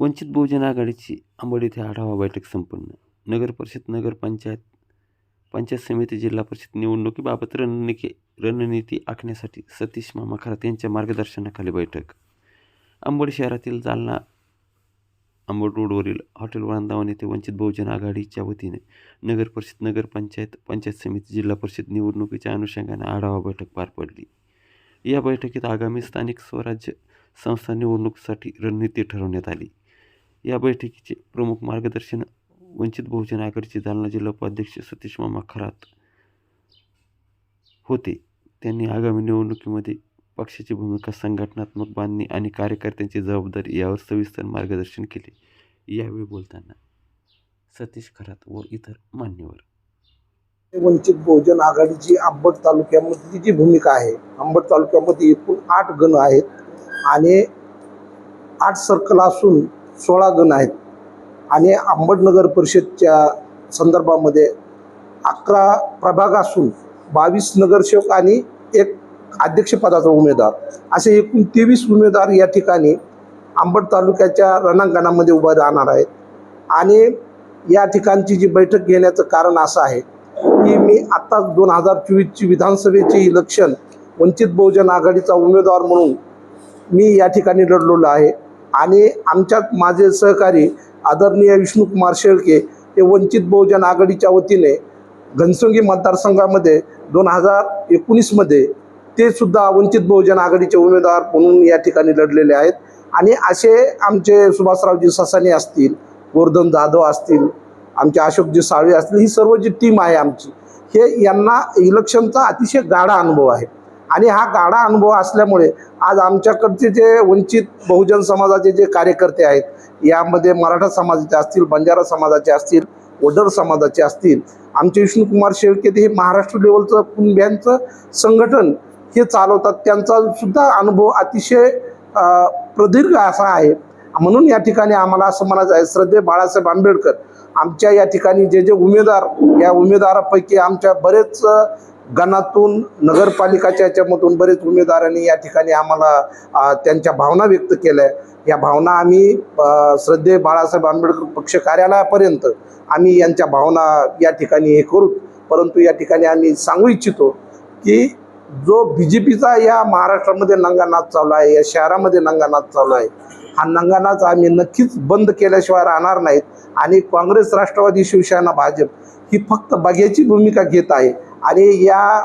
वंचित बहुजन आघाडीची आंबड येथे आढावा बैठक संपन्न. नगरपरिषद नगरपंचायत पंचायत समिती जिल्हा परिषद निवडणुकीबाबत रणनीती रणनीती आखण्यासाठी सतीश मामा खरात यांच्या मार्गदर्शनाखाली बैठक. अंबड शहरातील जालना अंबड रोडवरील हॉटेल वळंदावन येथे वंचित बहुजन आघाडीच्या वतीने नगरपरिषद नगरपंचायत पंचायत समिती जिल्हा परिषद निवडणुकीच्या अनुषंगाने आढावा बैठक पार पडली. या बैठकीत आगामी स्थानिक स्वराज्य संस्था निवडणुकीसाठी रणनीती ठरवण्यात आली. या बैठकीचे प्रमुख मार्गदर्शन वंचित बहुजन आघाडीचे जालना जिल्हा उपाध्यक्ष सतीश मामा खरात होते. त्यांनी आगामी निवडणुकीमध्ये पक्षाची भूमिका संघटनात्मक बांधणी आणि कार्यकर्त्यांची जबाबदारी यावर सविस्तर मार्गदर्शन केले. यावेळी बोलताना सतीश खरात व इतर मान्यवर. वंचित बहुजन आघाडीची आंबट तालुक्यामधली जी भूमिका आहे आंबट तालुक्यामध्ये एकूण आठ गण आहेत आणि आठ सर्कल असून सोळा गण आहेत. आणि अंबड नगर परिषदच्या संदर्भामध्ये अकरा प्रभाग असून बावीस नगरसेवक आणि एक अध्यक्षपदाचा उमेदवार. असे एकूण तेवीस उमेदवार या ठिकाणी आंबट तालुक्याच्या रणांगणामध्ये उभा राहणार आहेत. आणि या ठिकाणची जी बैठक घेण्याचं कारण असं आहे की मी आत्ताच दोन हजार चोवीसची विधानसभेचे इलेक्शन वंचित बहुजन आघाडीचा उमेदवार म्हणून मी या ठिकाणी लढलेलो आहे. आणि आमच्यात माझे सहकारी आदरणीय विष्णुकुमार शेळके हे वंचित बहुजन आघाडीच्या वतीने घनसंगी मतदारसंघामध्ये दोन हजार एकोणीसमध्ये ते सुद्धा वंचित बहुजन आघाडीचे उमेदवार म्हणून या ठिकाणी लढलेले आहेत. आणि असे आमचे सुभाषरावजी ससाने असतील गोवर्धन जाधव असतील आमचे अशोकजी साळवे असतील ही सर्व जी टीम आहे आमची हे यांना इलेक्शनचा अतिशय गाढा अनुभव आहे. आणि हा गाढा अनुभव असल्यामुळे आज आमच्याकडचे जे वंचित बहुजन समाजाचे जे कार्यकर्ते आहेत यामध्ये मराठा समाजाचे असतील बंजारा समाजाचे असतील ओडर समाजाचे असतील आमचे विष्णुकुमार शेळके हे महाराष्ट्र लेवलचं कुंभ्यांचं संघटन हे चालवतात. त्यांचा सुद्धा अनुभव अतिशय प्रदीर्घ असा आहे. म्हणून या ठिकाणी आम्हाला असं म्हणायचं आहे श्रद्धे बाळासाहेब आंबेडकर आमच्या या ठिकाणी जे जे उमेदवार या उमेदवारापैकी आमच्या बरेच गणातून नगरपालिकाच्या याच्यामधून बरेच उमेदवारांनी या ठिकाणी आम्हाला त्यांच्या भावना व्यक्त केल्या. या भावना आम्ही श्रद्धे बाळासाहेब आंबेडकर पक्ष कार्यालयापर्यंत आम्ही यांच्या भावना या ठिकाणी हे करू. परंतु या ठिकाणी आम्ही सांगू इच्छितो की जो बी जे पीचा या महाराष्ट्रामध्ये नंगानाच चालू आहे या शहरामध्ये नंगानाच चालू आहे हा नंगानाच आम्ही नक्कीच बंद केल्याशिवाय राहणार नाहीत. आणि काँग्रेस राष्ट्रवादी शिवसेना भाजप ही फक्त बघ्याची भूमिका घेत आहे. आणि या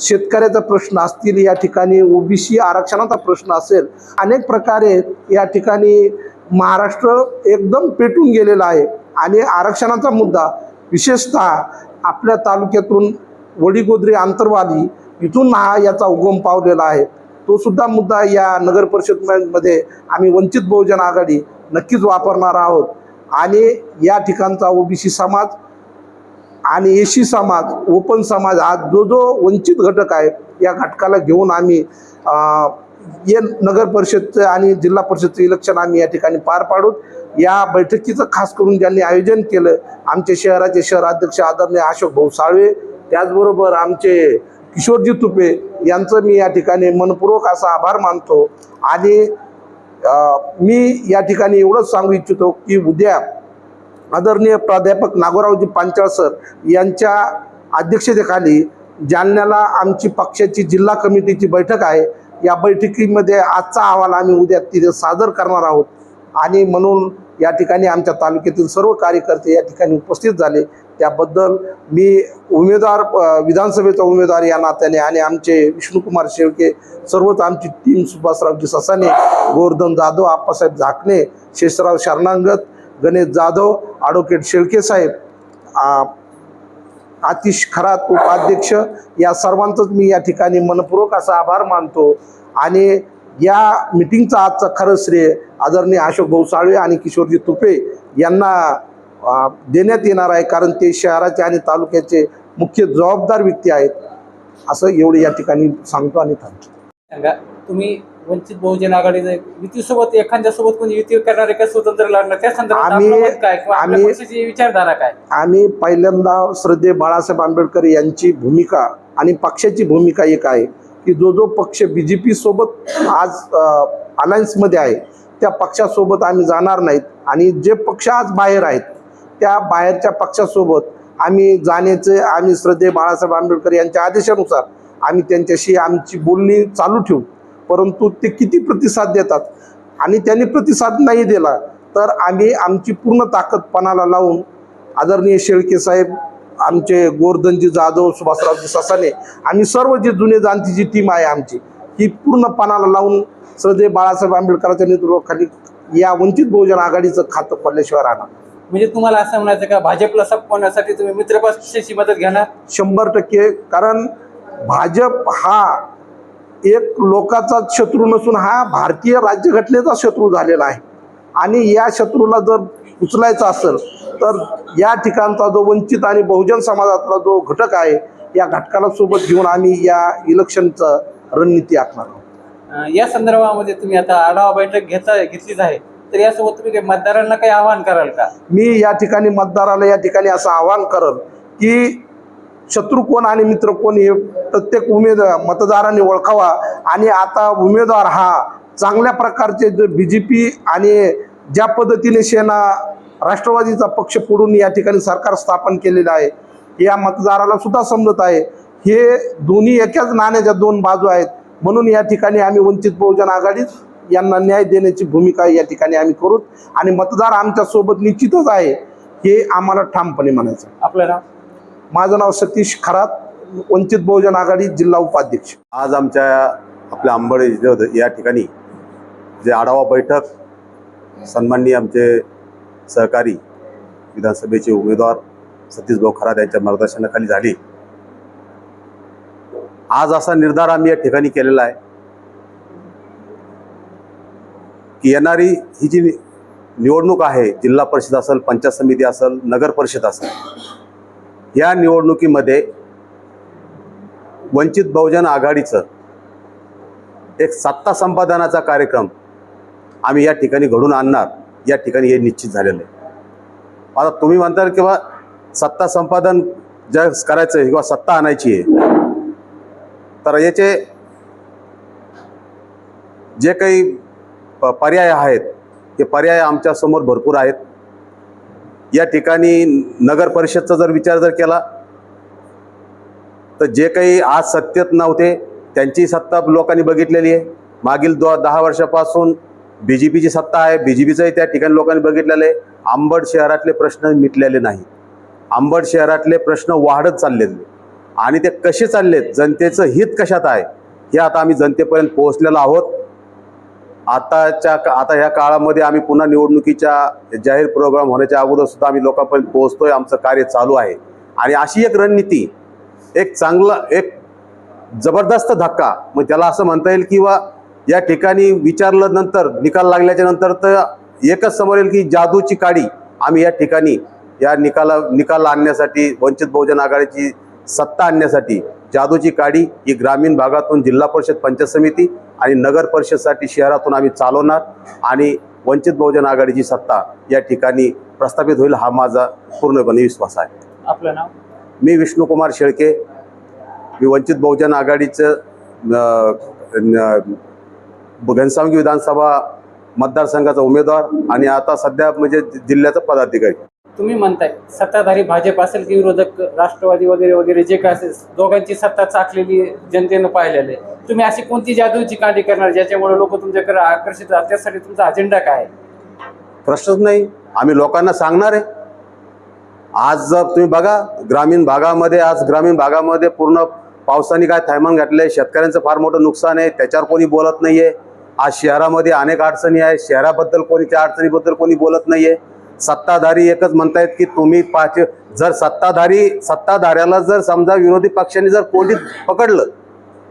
शेतकऱ्याचा प्रश्न असतील या ठिकाणी ओबीसी आरक्षणाचा प्रश्न असेल अनेक प्रकारे या ठिकाणी महाराष्ट्र एकदम पेटून गेलेला आहे. आणि आरक्षणाचा मुद्दा विशेषतः आपल्या तालुक्यातून वडीगोद्री आंतरवाली इथून हा याचा उगम पावलेला आहे. तो सुद्धा मुद्दा या नगर परिषदमध्ये आम्ही वंचित बहुजन आघाडी नक्कीच वापरणार आहोत. आणि या ठिकाणचा ओबीसी समाज आणि एशी समाज ओपन समाज आज जो जो वंचित घटक आहे या घटकाला घेऊन आम्ही अ, ये नगर परिषदचं आणि जिल्हा परिषदचं इलेक्शन आम्ही या ठिकाणी पार पाडू या बैठकीचं खास करून ज्यांनी आयोजन केलं आमचे शहराचे शहराध्यक्ष आदरणीय अशोक भाऊ साळवे त्याचबरोबर आमचे किशोरजी तुपे यांचं मी या ठिकाणी मनपूर्वक असा आभार मानतो. आणि मी या ठिकाणी एवढंच सांगू इच्छितो की उद्या आदरणीय प्राध्यापक नागोरावजी पांचाळ सर यांच्या अध्यक्षतेखाली जालन्याला आमची पक्षाची जिल्हा कमिटीची बैठक आहे. या बैठकीमध्ये आजचा अहवाल आम्ही उद्या तिथे सादर करणार आहोत. आणि म्हणून या ठिकाणी आमच्या तालुक्यातील सर्व कार्यकर्ते या ठिकाणी उपस्थित झाले. त्याबद्दल मी उमेदवार विधानसभेचा उमेदवार या नात्याने आणि आमचे विष्णुकुमार शेळके सर्वच आमची टीम सुभाषरावजी ससाने गोवर्धन जाधव आप्पासाहेब झाकणे शेषराव शरणांगत गणेश जाधव ॲडव्होकेट शेळके साहेब आतिश खरात उपाध्यक्ष या सर्वांचंच मी या ठिकाणी मनपूर्वक असा आभार मानतो. आणि या मिटिंगचा आजचा खरं श्रेय आदरणीय अशोक भाऊ साळवे आणि किशोरजी तुपे यांना देण्यात येणार आहे कारण ते शहराचे आणि तालुक्याचे मुख्य जबाबदार व्यक्ती आहेत. असं एवढं या ठिकाणी सांगतो आणि थांबतो. सांगा तुम्ही वंचित बहुजन आघाडीचं युतीसोबत एखाद्या सोबत कोणी युती करणार आहे का स्वतंत्र लढणार त्या संदर्भात आम्ही- आपलं मत काय? किंवा आपल्या आम्ही- पक्षाची विचारधारा काय? आम्ही पहिल्यांदा श्रद्धे बाळासाहेब आंबेडकर यांची भूमिका आणि पक्षाची भूमिका एक आहे की जो जो पक्ष बी जे पी सोबत आज अलायन्समध्ये आहे त्या पक्षासोबत आम्ही जाणार नाहीत. आणि जे पक्ष आज बाहेर आहेत त्या बाहेरच्या पक्षासोबत आम्ही जाण्याचे आम्ही श्रद्धे बाळासाहेब आंबेडकर यांच्या आदेशानुसार आम्ही त्यांच्याशी आमची बोलणी चालू ठेवू. परंतु ते किती प्रतिसाद देतात? आणि त्यांनी प्रतिसाद नाही दिला तर आम्ही आमची पूर्ण ताकद पणाला लावून आदरणीय शेळके साहेब आमचे गोवर्धनजी जाधव सुभाषरावजी ससाने आम्ही सर्व जे जुने जाणती जी टीम आहे आमची ही पूर्ण पणाला लावून श्रद्धे बाळासाहेब आंबेडकरांच्या नेतृत्वाखाली या वंचित बहुजन आघाडीचं खातं पडल्याशिवाय राहणार. म्हणजे तुम्हाला असं म्हणायचं का भाजपला संपवण्यासाठी तुम्ही मित्रपक्षाची मदत घेणार? शंभर टक्के कारण भाजप हा एक लोकाचा शत्रू नसून हा भारतीय राज्यघटनेचा शत्रू झालेला आहे. आणि या शत्रूला जर उचलायचा असेल तर या ठिकाणचा जो वंचित आणि बहुजन समाजातला जो घटक आहे या घटकाला सोबत घेऊन आम्ही या इलेक्शनचं रणनीती आखणार आहोत. या संदर्भामध्ये तुम्ही आता आढावा बैठक घेता घेतलीच आहे. तर यासोबत तुम्ही मतदारांना काही आवाहन कराल का? मी या ठिकाणी मतदाराला या ठिकाणी असं आवाहन करल की शत्रू कोण आणि मित्र कोण हे प्रत्येक उमेदवार मतदारांनी ओळखावा. आणि आता उमेदवार हा चांगल्या प्रकारचे जे बी जे पी आणि ज्या पद्धतीने सेना राष्ट्रवादीचा पक्ष फोडून या ठिकाणी सरकार स्थापन केलेलं आहे या मतदाराला सुद्धा समजत आहे. हे दोन्ही एकाच नाण्याच्या दोन बाजू आहेत. म्हणून या ठिकाणी आम्ही वंचित बहुजन आघाडीत यांना न्याय देण्याची भूमिका या ठिकाणी आम्ही करू. आणि मतदार आमच्यासोबत निश्चितच आहे हे आम्हाला ठामपणे म्हणायचं आपल्याला माझं नाव सतीश खरात वंचित बहुजन आघाडी जिल्हा उपाध्यक्ष. आज आमच्या आपल्या आंबड या ठिकाणी जे आढावा बैठक सन्माननीय आमचे सहकारी विधानसभेचे उमेदवार सतीश भाऊ खरात यांच्या मार्गदर्शनाखाली झाली. आज असा निर्धार आम्ही या ठिकाणी केलेला आहे की येणारी ही जी निवडणूक आहे जिल्हा परिषद असेल पंचायत समिती असेल नगर परिषद असेल या निवडणुकीमध्ये वंचित बहुजन आघाडीचं एक सत्ता संपादनाचा कार्यक्रम आम्ही या ठिकाणी घडून आणणार या ठिकाणी हे निश्चित झालेलं आहे. आता तुम्ही म्हणताल किंवा सत्ता संपादन ज्या करायचं आहे किंवा सत्ता आणायची आहे तर याचे जे काही पर्याय आहेत ते पर्याय आमच्यासमोर भरपूर आहेत. या ठिकाणी नगर परिषदचा जर विचार जर केला तर जे काही आज सत्तेत नव्हते त्यांची सत्ता लोकांनी बघितलेली आहे. मागील दो दहा वर्षापासून बी जे पीची सत्ता आहे. बी जे पीचंही त्या ठिकाणी लोकांनी बघितलेलं आहे. आंबड शहरातले प्रश्न मिटलेले नाही आंबड शहरातले प्रश्न वाढत चाललेले आणि ते कसे चाललेत? जनतेचं हित कशात आहे? हे आता आम्ही जनतेपर्यंत पोहोचलेलो आहोत. आताच्या आता ह्या काळामध्ये आम्ही पुन्हा निवडणुकीच्या जाहीर प्रोग्राम होण्याच्या अगोदर सुद्धा आम्ही लोकांपर्यंत पोहोचतोय. आमचं कार्य चालू आहे. आणि अशी एक रणनीती एक चांगला एक जबरदस्त धक्का मग त्याला असं म्हणता येईल किंवा या ठिकाणी विचारलं नंतर निकाल लागल्याच्या नंतर तर एकच समोर येईल की जादूची काडी आम्ही या ठिकाणी या निकाला निकाल आणण्यासाठी वंचित बहुजन आघाडीची सत्ता आणण्यासाठी जादूची काडी ही ग्रामीण भागातून जिल्हा परिषद पंचायत समिती आणि नगर परिषदसाठी शहरातून आम्ही चालवणार आणि वंचित बहुजन आघाडीची सत्ता या ठिकाणी प्रस्थापित होईल हा माझा पूर्णपणे विश्वास आहे. आपलं नाव? मी विष्णुकुमार शेळके. मी वंचित बहुजन आघाडीचं घनसावंगी विधानसभा मतदारसंघाचा उमेदवार आणि आता सध्या म्हणजे जिल्ह्याचा पदाधिकारी. तुम्ही म्हणताय सत्ताधारी भाजप असेल की विरोधक राष्ट्रवादी वगैरे वगैरे जे काय असेल दोघांची सत्ता चाकलेली जनतेनं पाहिलेलं आहे. तुम्ही अशी कोणती जादूची कांडी करणार ज्याच्यामुळे लोक तुमच्याकडे आकर्षित राहतात? त्यासाठी तुमचा अजेंडा काय आहे? प्रश्नच नाही. आम्ही लोकांना सांगणार आहे. आज जर तुम्ही बघा ग्रामीण भागामध्ये आज ग्रामीण भागामध्ये पूर्ण पावसाने काय थैमान घातले शेतकऱ्यांचं फार मोठं नुकसान आहे. त्याच्यावर कोणी बोलत नाहीये. आज शहरामध्ये अनेक अडचणी आहे शहराबद्दल कोणी त्या अडचणीबद्दल कोणी बोलत नाहीये. सत्ताधारी एकच म्हणतायत की तुम्ही पाच जर सत्ताधारी सत्ताधाऱ्याला जर समजा विरोधी पक्षाने जर कोंडीत पकडलं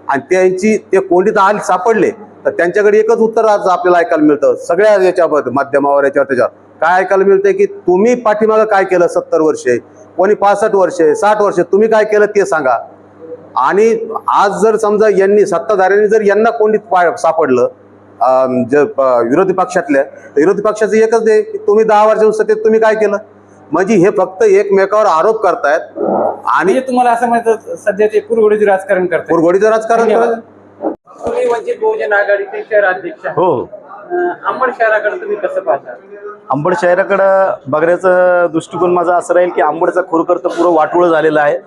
आणि त्यांची ते कोंडीत आल सापडले तर त्यांच्याकडे एकच उत्तर आज आपल्याला ऐकायला मिळतं. सगळ्या याच्यावर माध्यमावर याच्यावर त्याच्यावर. काय ऐकायला मिळतंय की तुम्ही पाठीमागं काय केलं सत्तर वर्षे? कोणी पासष्ट वर्षे साठ वर्षे तुम्ही काय केलं ते सांगा. आणि आज जर समजा यांनी सत्ताधाऱ्यांनी जर यांना कोंडीत पा सापडलं जे प- विरोधी पक्षातल्या तर विरोधी पक्षाचं एकच आहे की तुम्ही दहा वर्षांपासून सत्तेत तुम्ही काय केलं? म्हणजे हे फक्त एकमेकावर आरोप करतायत आणि म्हणजे तुम्हाला असं म्हणतात सध्या ते कुरघोडीचे राजकारण करतात पुरघोडीचं राजकारण. करायचं तुम्ही वंचित बहुजन आघाडीचे शहर अध्यक्ष आहे. हो. अंबड शहराकडे तुम्ही कसं पाहता? आंबड शहराकडं बघण्याचा दृष्टिकोन माझा असं राहील की आंबडचा खोरकर तर पुरं वाटोळं झालेलं आहे.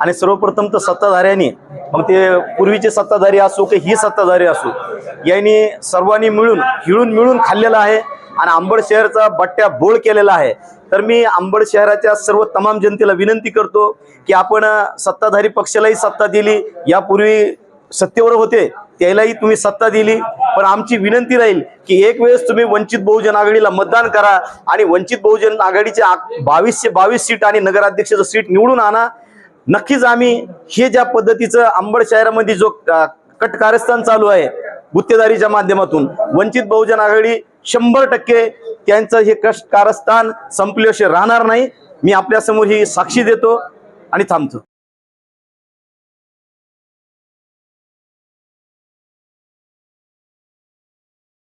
आणि सर्वप्रथम तर सत्ताधाऱ्यांनी मग ते पूर्वीचे सत्ताधारी असो की ही सत्ताधारी असो यांनी सर्वांनी मिळून हिळून मिळून खाल्लेलं आहे आणि आंबड शहरचा बट्ट्या बोळ केलेला आहे. तर मी आंबड शहराच्या सर्व तमाम जनतेला विनंती करतो की आपण सत्ताधारी पक्षालाही सत्ता दिली. यापूर्वी सत्तेवर होते त्यालाही तुम्ही सत्ता दिली. पण आमची विनंती राहील की एक वेळेस तुम्ही वंचित बहुजन आघाडीला मतदान करा आणि वंचित बहुजन आघाडीचे बावीसशे बावीस सीट आणि नगराध्यक्षाचं सीट निवडून आणा. नक्कीच आम्ही हे ज्या पद्धतीचं अंबड शहरामध्ये जो कट कारस्थान चालू आहे गुत्तेदारीच्या माध्यमातून वंचित बहुजन आघाडी शंभर टक्के त्यांचं हे कष्ट कारस्थान संपल्याशिवाय राहणार नाही. मी आपल्यासमोर ही साक्षी देतो आणि थांबतो.